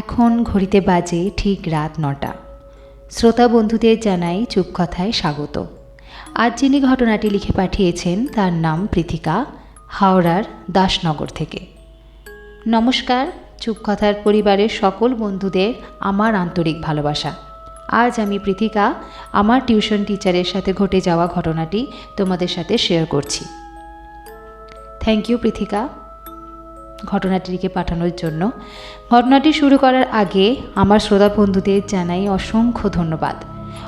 এখন ঘড়িতে বাজে ঠিক রাত নটা। শ্রোতা বন্ধুদের জানাই চুপ কথায় স্বাগত। আজ যিনি ঘটনাটি লিখে পাঠিয়েছেন, তার নাম পৃথিকা, হাওড়ার দাসনগর থেকে। নমস্কার, চুপ কথার পরিবারের সকল বন্ধুদের আমার আন্তরিক ভালোবাসা। আজ আমি পৃথিকা, আমার টিউশন টিচারের সাথে ঘটে যাওয়া ঘটনাটি তোমাদের সাথে শেয়ার করছি। Thank you Prithika. ঘটনাটিকে পাঠানোর জন্য। ঘটনাটি শুরু করার আগে আমার শ্রোতা বন্ধুদের জানাই অসংখ্য ধন্যবাদ।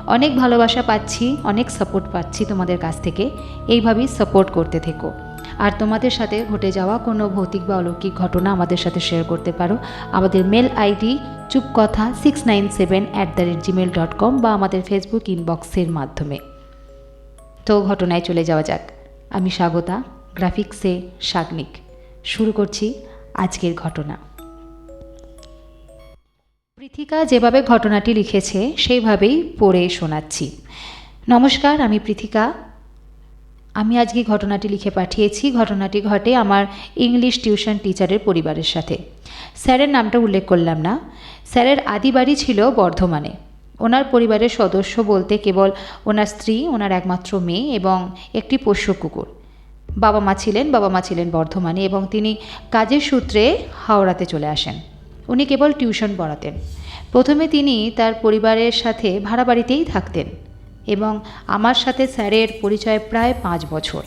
অনেক ভালোবাসা পাচ্ছি, অনেক সাপোর্ট পাচ্ছি তোমাদের কাছ থেকে। এইভাবেই সাপোর্ট করতে থেকো। আর তোমাদের সাথে ঘটে যাওয়া কোনো ভৌতিক বা অলৌকিক ঘটনা আমাদের সাথে শেয়ার করতে পারো। আমাদের mail ID Chupkotha six nine seven at the rate Gmail dot com বা আমাদের ফেসবুক ইনবক্সের মাধ্যমে। তো ঘটনায় চলে যাওয়া যাক। আমি স্বাগতা, গ্রাফিক্সে সাগনিক। শুরু করছি আজকের ঘটনা। পৃথিকা যেভাবে ঘটনাটি লিখেছে, সেইভাবেই পড়ে শোনাচ্ছি। নমস্কার, আমি পৃথিকা আমি আজকে ঘটনাটি লিখে পাঠিয়েছি। ঘটনাটি ঘটে আমার ইংলিশ টিউশন টিচারের পরিবারের সাথে। স্যারের নামটা উল্লেখ করলাম না। স্যারের আদি বাড়ি ছিল বর্ধমানে। ওনার পরিবারের সদস্য বলতে কেবল ওনার স্ত্রী, ওনার একমাত্র মেয়ে এবং একটি পোষ্য কুকুর। বাবা মা ছিলেন, বাবা মা ছিলেন বর্ধমানে এবং তিনি কাজের সূত্রে হাওড়াতে চলে আসেন। উনি কেবল টিউশন পড়াতেন। প্রথমে তিনি তার পরিবারের সাথে ভাড়া বাড়িতেই থাকতেন এবং আমার সাথে স্যারের পরিচয় প্রায় পাঁচ বছর।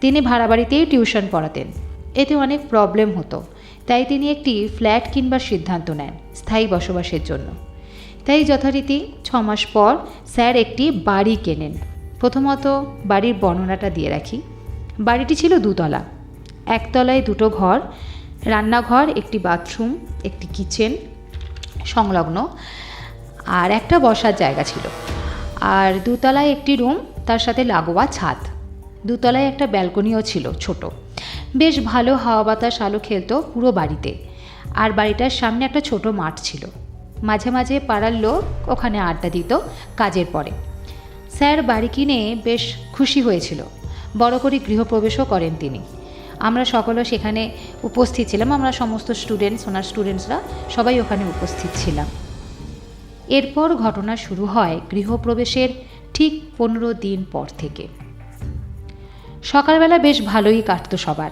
তিনি ভাড়া বাড়িতেই টিউশন পড়াতেন। এতে অনেক প্রবলেম হতো। তাই তিনি একটি ফ্ল্যাট কিনবার সিদ্ধান্ত নেন স্থায়ী বসবাসের জন্য। তাই যথারীতি ছ মাস পর স্যার একটি বাড়ি কেনেন। প্রথমত বাড়ির বর্ণনাটা দিয়ে রাখি। বাড়িটি ছিল দুতলা। একতলায় দুটো ঘর, রান্নাঘর, একটি বাথরুম, একটি কিচেন, সংলগ্ন, আর একটা বসার জায়গা ছিল। আর দুতলায় একটি রুম, তার সাথে লাগোয়া ছাদ। দুতলায় একটা ব্যালকনিও ছিল ছোট। বেশ ভালো হাওয়া বাতাস আলো খেলতো পুরো বাড়িতে। আর বাড়িটার সামনে একটা ছোট মাঠ ছিল। মাঝে মাঝে পাড়ার লোক ওখানে আড্ডা দিত কাজের পরে। স্যার বাড়ি কিনে বেশ খুশি হয়েছিল। বড় করে গৃহপ্রবেশও করেন তিনি। আমরা সকলে সেখানে উপস্থিত ছিলাম। আমরা সমস্ত স্টুডেন্টস ওনার স্টুডেন্টসরা সবাই ওখানে উপস্থিত ছিলাম। এরপর ঘটনা শুরু হয় গৃহপ্রবেশের ঠিক পনেরো দিন পর থেকে। সকালবেলা বেশ ভালোই কাটতো সবার।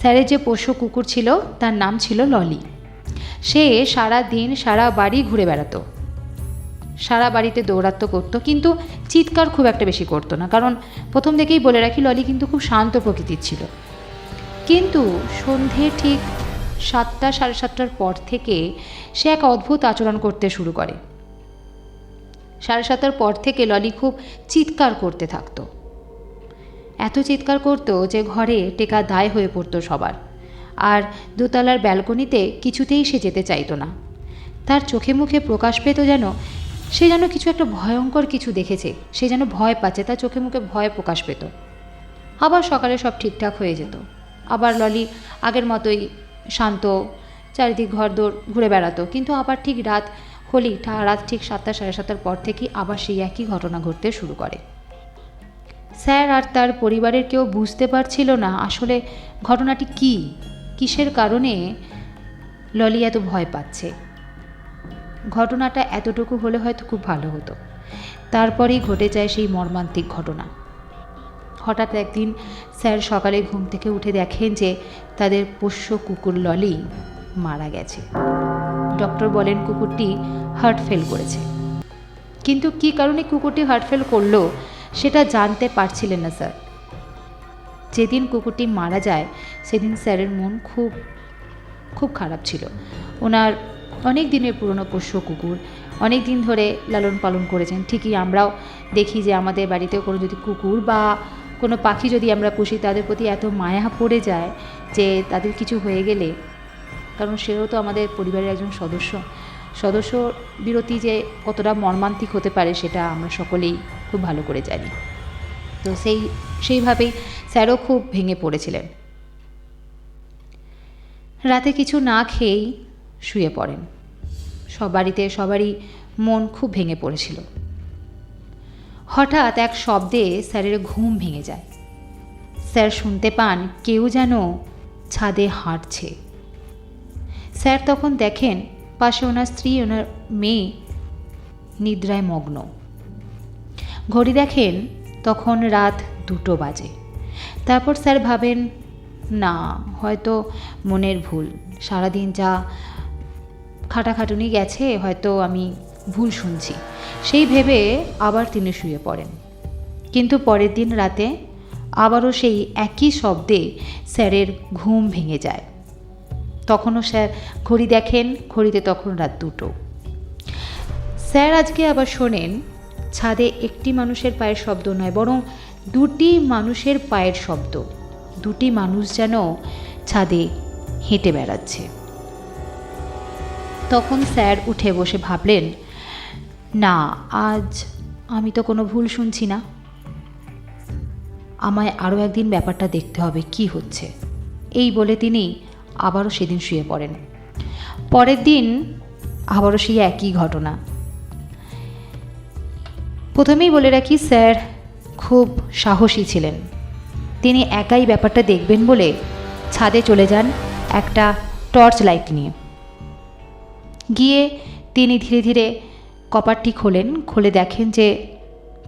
স্যারের যে পোষ্য কুকুর ছিল, তার নাম ছিল ললি। সে সারা দিন সারা বাড়ি ঘুরে বেড়াতো। সারা বাড়িতে দৌরাত্ম করতো, কিন্তু চিৎকার খুব একটা বেশি করতো না। কারণ প্রথম থেকেই বলে রাখি, ললি কিন্তু খুব শান্ত প্রকৃতির ছিল। কিন্তু সন্ধে ঠিক সাতটা, সাড়ে সাতটার পর থেকে সে এক অদ্ভুত আচরণ করতে শুরু করে। সাড়ে সাতটার পর থেকে ললি খুব চিৎকার করতে থাকতো। এত চিৎকার করতো যে ঘরে টেকা দায় হয়ে পড়তো সবার। আর দোতলার ব্যালকনিতে কিছুতেই সে যেতে চাইতো না। তার চোখে মুখে প্রকাশ পেত যেন সে যেন কিছু একটা ভয়ঙ্কর কিছু দেখেছে, সে যেন ভয় পাচ্ছে, তার চোখে মুখে ভয় প্রকাশ পেত। আবার সকালে সব ঠিকঠাক হয়ে যেত। আবার ললি আগের মতোই শান্ত, চারিদিক ঘর ঘরদোর ঘুরে বেড়াতো। কিন্তু আবার ঠিক রাত হলেই রাত ঠিক সাতটা, সাড়ে সাতটার পর থেকেই আবার সেই একই ঘটনা ঘটতে শুরু করে। স্যার আর তার পরিবারের কেউ বুঝতে পারছিল না আসলে ঘটনাটি কী, কিসের কারণে ললি এত ভয় পাচ্ছে। ঘটনাটা এতটুকু হলে হয়তো খুব ভালো হতো। তারপরেই ঘটে যায় সেই মর্মান্তিক ঘটনা। হঠাৎ একদিন স্যার সকালে ঘুম থেকে উঠে দেখেন যে তাদের পোষ্য কুকুর ললি মারা গেছে। ডক্টর বলেন কুকুরটি হার্ট ফেল করেছে। কিন্তু কী কারণে কুকুরটি হার্ট ফেল করল সেটা জানতে পারছিলেন না স্যার। যেদিন কুকুরটি মারা যায়, সেদিন স্যারের মন খুব খুব খারাপ ছিল। ওনার অনেক দিনের পুরনো পোষ্য কুকুর, অনেক দিন ধরে লালন পালন করেছেন। ঠিকই আমরাও দেখি যে আমাদের বাড়িতেও কোনো যদি কুকুর বা কোনো পাখি যদি আমরা পুষি, তাদের প্রতি এত মায়া পড়ে যায় যে তাদের কিছু হয়ে গেলে, কারণ সেও তো আমাদের পরিবারের একজন সদস্য। সদস্য বিরতি যে কতটা মর্মান্তিক হতে পারে, সেটা আমরা সকলেই খুব ভালো করে জানি। তো সেই, সেইভাবেই স্যারও খুব ভেঙে পড়েছিলেন। রাতে কিছু না খেয়েই শুয়ে পড়েন। সব বাড়িতে সবারই মন খুব ভেঙে পড়েছিল। হঠাৎ এক শব্দে স্যারের ঘুম ভেঙে যায়। স্যার শুনতে পান, কেউ যেন ছাদে হাঁটছে। স্যার তখন দেখেন পাশে ওনার স্ত্রী, ওনার মেয়ে নিদ্রায় মগ্ন। ঘড়ি দেখেন তখন রাত দুটো বাজে। তারপর স্যার ভাবেন, না, হয়তো মনের ভুল। সারাদিন যা খাটাখাটুনি গেছে, হয়তো আমি ভুল শুনছি। সেই ভেবে আবার তিনি শুয়ে পড়েন। কিন্তু পরের দিন রাতে আবারও সেই একই শব্দে স্যারের ঘুম ভেঙে যায়। তখনও স্যার ঘড়ি দেখেন, ঘড়িতে তখন রাত দুটো। স্যার আজকে আবার শোনেন, ছাদে একটি মানুষের পায়ের শব্দ নয়, বরং দুটি মানুষের পায়ের শব্দ। দুটি মানুষ যেন ছাদে হেঁটে বেড়াচ্ছে। তখন স্যার উঠে বসে ভাবলেন, না, আজ আমি তো কোনো ভুল শুনছি না। আমায় আরও একদিন ব্যাপারটা দেখতে হবে, কি হচ্ছে? এই বলে তিনি আবারও সেদিন শুয়ে পড়েন। পরের দিন আবারও সেই একই ঘটনা। প্রথমেই বলে রাখি, স্যার খুব সাহসী ছিলেন। তিনি একাই ব্যাপারটা দেখবেন বলে ছাদে চলে যান একটা টর্চ লাইট নিয়ে। গিয়ে তিনি ধীরে ধীরে কপারটি খোলেন, খুলে দেখেন যে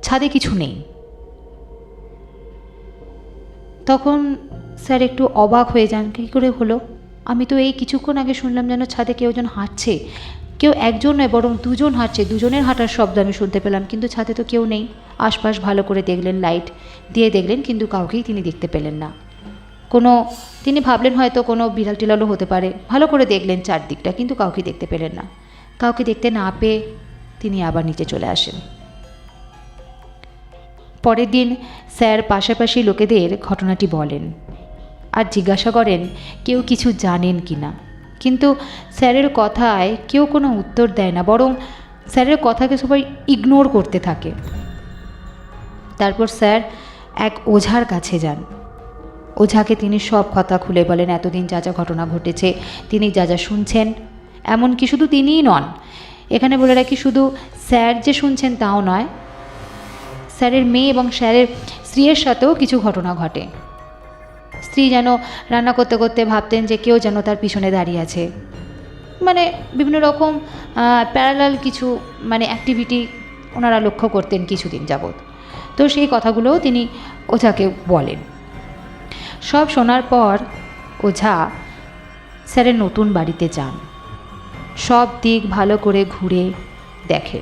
ছাদে কিছু নেই। তখন স্যার একটু অবাক হয়ে যান, কী করে হলো? আমি তো এই কিছুক্ষণ আগে শুনলাম যেন ছাদে কেউ যেন হাঁটছে। কেউ একজন নয়, বরং দুজন হাঁটছে। দুজনের হাঁটার শব্দ আমি শুনতে পেলাম, কিন্তু ছাদে তো কেউ নেই। আশপাশ ভালো করে দেখলেন, লাইট দিয়ে দেখলেন, কিন্তু কাউকেই তিনি দেখতে পেলেন না। কোনো, তিনি ভাবলেন হয়তো কোনো বিড়াল টিলালও হতে পারে। ভালো করে দেখলেন চারদিকটা, কিন্তু কাউকে দেখতে পেলেন না। কাউকে দেখতে না পেয়ে তিনি আবার নিচে চলে আসেন। পরের দিন স্যার পাশাপাশি লোকেদের ঘটনাটি বলেন। আর জিজ্ঞাসা করেন, কেউ কিছু জানেন কি না? কিন্তু স্যারের কথায় কেউ কোনো উত্তর দেয় না, বরং স্যারের কথাকে সবাই ইগনোর করতে থাকে। তারপর স্যার এক ওঝার কাছে যান। ওঝাকে তিনি সব কথা খুলে বলেন, এতদিন যা যা ঘটনা ঘটেছে, তিনি যা যা শুনছেন, এমনকি শুধু তিনিই নন। এখানে বলে রাখি, শুধু স্যার যে শুনছেন তাও নয়, স্যারের মেয়ে এবং স্যারের স্ত্রীর সাথেও কিছু ঘটনা ঘটে। স্ত্রী যেন রান্না করতে করতে ভাবতেন যে কেউ যেন তার পিছনে দাঁড়িয়ে আছে। মানে বিভিন্ন রকম প্যারালাল কিছু মানে অ্যাক্টিভিটি ওনারা লক্ষ্য করতেন কিছুদিন যাবৎ। তো সেই কথাগুলোও তিনি ওঝাকে বলেন। সব শোনার পর ওঝা স্যারের নতুন বাড়িতে যান। সব দিক ভালো করে ঘুরে দেখেন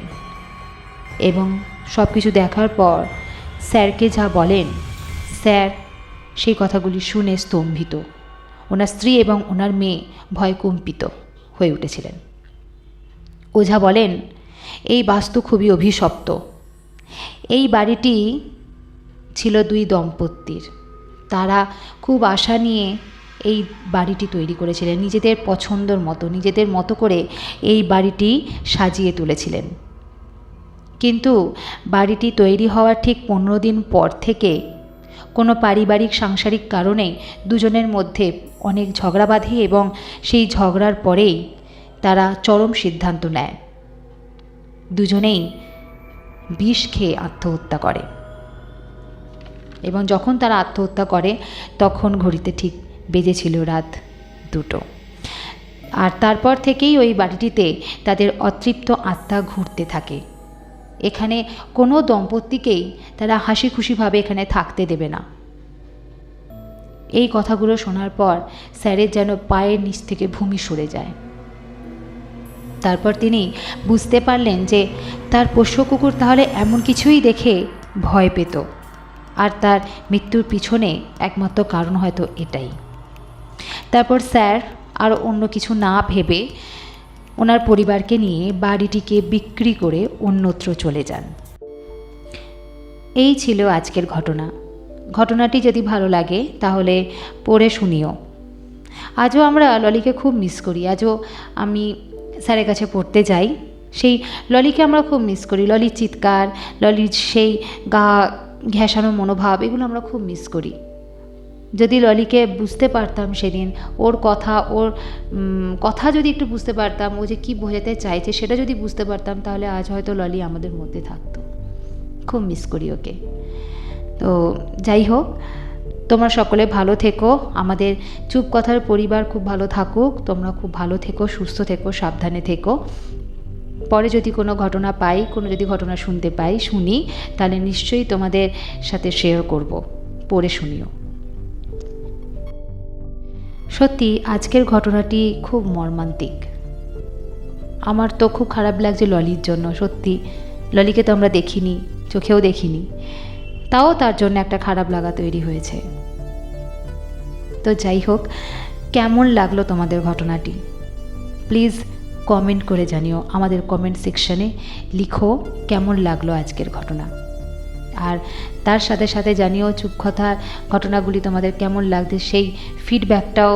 এবং সব কিছু দেখার পর স্যারকে যা বলেন, স্যার সেই কথাগুলি শুনে স্তম্ভিত। ওনার স্ত্রী এবং ওনার মেয়ে ভয় কম্পিত হয়ে উঠেছিলেন। ওঝা বলেন, এই বাস্তু খুবই অভিশপ্ত। এই বাড়িটি ছিল দুই দম্পতির। তারা খুব আশা নিয়ে এই বাড়িটি তৈরি করেছিলেন, নিজেদের পছন্দর মতো, নিজেদের মতো করে এই বাড়িটি সাজিয়ে তুলেছিলেন। কিন্তু বাড়িটি তৈরি হওয়ার ঠিক পনেরো দিন পর থেকে কোনো পারিবারিক সাংসারিক কারণে দুজনের মধ্যে অনেক ঝগড়া বাঁধে এবং সেই ঝগড়ার পরেই তারা চরম সিদ্ধান্ত নেয়। দুজনেই বিষ খেয়ে আত্মহত্যা করে। এবং যখন তারা আত্মহত্যা করে, তখন ঘড়িতে ঠিক বেজেছিল রাত দুটো। আর তারপর থেকেই ওই বাড়িটিতে তাদের অতৃপ্ত আত্মা ঘুরতে থাকে। এখানে কোনো দম্পতিকেই তারা হাসি খুশিভাবে এখানে থাকতে দেবে না। এই কথাগুলো শোনার পর স্যারের যেন পায়ের নিচ থেকে ভূমি সরে যায়। তারপর তিনি বুঝতে পারলেন যে তার পোষ্য কুকুর তাহলে এমন কিছুই দেখে ভয় পেত। আর তার মৃত্যুর পিছনে একমাত্র কারণ হয়তো এটাই। তারপর স্যার আর অন্য কিছু না ভেবে ওনার পরিবারকে নিয়ে বাড়িটিকে বিক্রি করে অন্যত্র চলে যান। এই ছিল আজকের ঘটনা। ঘটনাটি যদি ভালো লাগে তাহলে পড়ে শুনিও। আজও আমরা ললিকে খুব মিস করি। আজও আমি স্যারের কাছে পড়তে যাই। সেই ললিকে আমরা খুব মিস করি। ললির চিৎকার, ললির সেই গা ঘেঁষানো মনোভাব, এগুলো আমরা খুব মিস করি। যদি ললিকে বুঝতে পারতাম সেদিন, ওর কথা ওর কথা যদি একটু বুঝতে পারতাম, ও যে কী বোঝাতে চাইছে সেটা যদি বুঝতে পারতাম, তাহলে আজ হয়তো ললি আমাদের মধ্যে থাকতো। খুব মিস করি ওকে। তো যাই হোক, তোমরা সকলে ভালো থেকো। আমাদের চুপ কথার পরিবার খুব ভালো থাকুক। তোমরা খুব ভালো থেকো, সুস্থ থেকো, সাবধানে থেকো। পরে যদি কোনো ঘটনা পাই, কোনো যদি ঘটনা শুনতে পাই, শুনি, তাহলে নিশ্চয়ই তোমাদের সাথে শেয়ার করব। পড়ে শুনিও। সত্যি, আজকের ঘটনাটি খুব মর্মান্তিক। আমার তো খুব খারাপ লাগছে ললির জন্য, সত্যি। ললিকে তো আমরা দেখিনি, চোখেও দেখিনি। তাও তার জন্য একটা খারাপ লাগা তৈরি হয়েছে। তো যাই হোক, কেমন লাগল তোমাদের ঘটনাটি? প্লিজ কমেন্ট করে জানিও আমাদের কমেন্ট সেকশনে লিখো কেমন লাগল আজকের ঘটনা। আর তার সাথে সাথে জানিও চুপ কথার ঘটনাগুলি তোমাদের কেমন লাগছে, সেই ফিডব্যাকটাও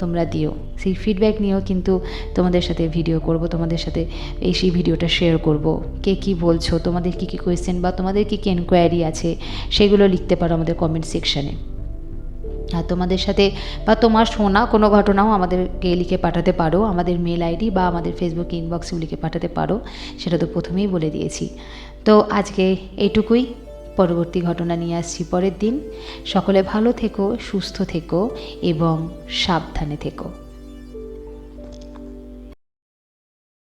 তোমরা দিও। সেই ফিডব্যাক নিয়েও কিন্তু তোমাদের সাথে ভিডিও করব, তোমাদের সাথে এই সেই ভিডিওটা শেয়ার করব। কে কি বলছো, তোমাদের কি কি কোয়েশ্চেন বা তোমাদের কি কি এনকোয়ারি আছে, সেগুলো লিখতে পারো আমাদের কমেন্ট সেকশানে আর তোমাদের সাথে বা তোমার শোনা কোনো ঘটনাও আমাদেরকে লিখে পাঠাতে পারো। আমাদের মেল আইডি বা আমাদের ফেসবুক ইনবক্সেও লিখে পাঠাতে পারো। সেটা তো প্রথমেই বলে দিয়েছি। তো আজকে এটুকুই। পরবর্তী ঘটনা নিয়ে আসছি পরের দিন। সকলে ভালো থেকো, সুস্থ থেকো এবং সাবধানে থেকো।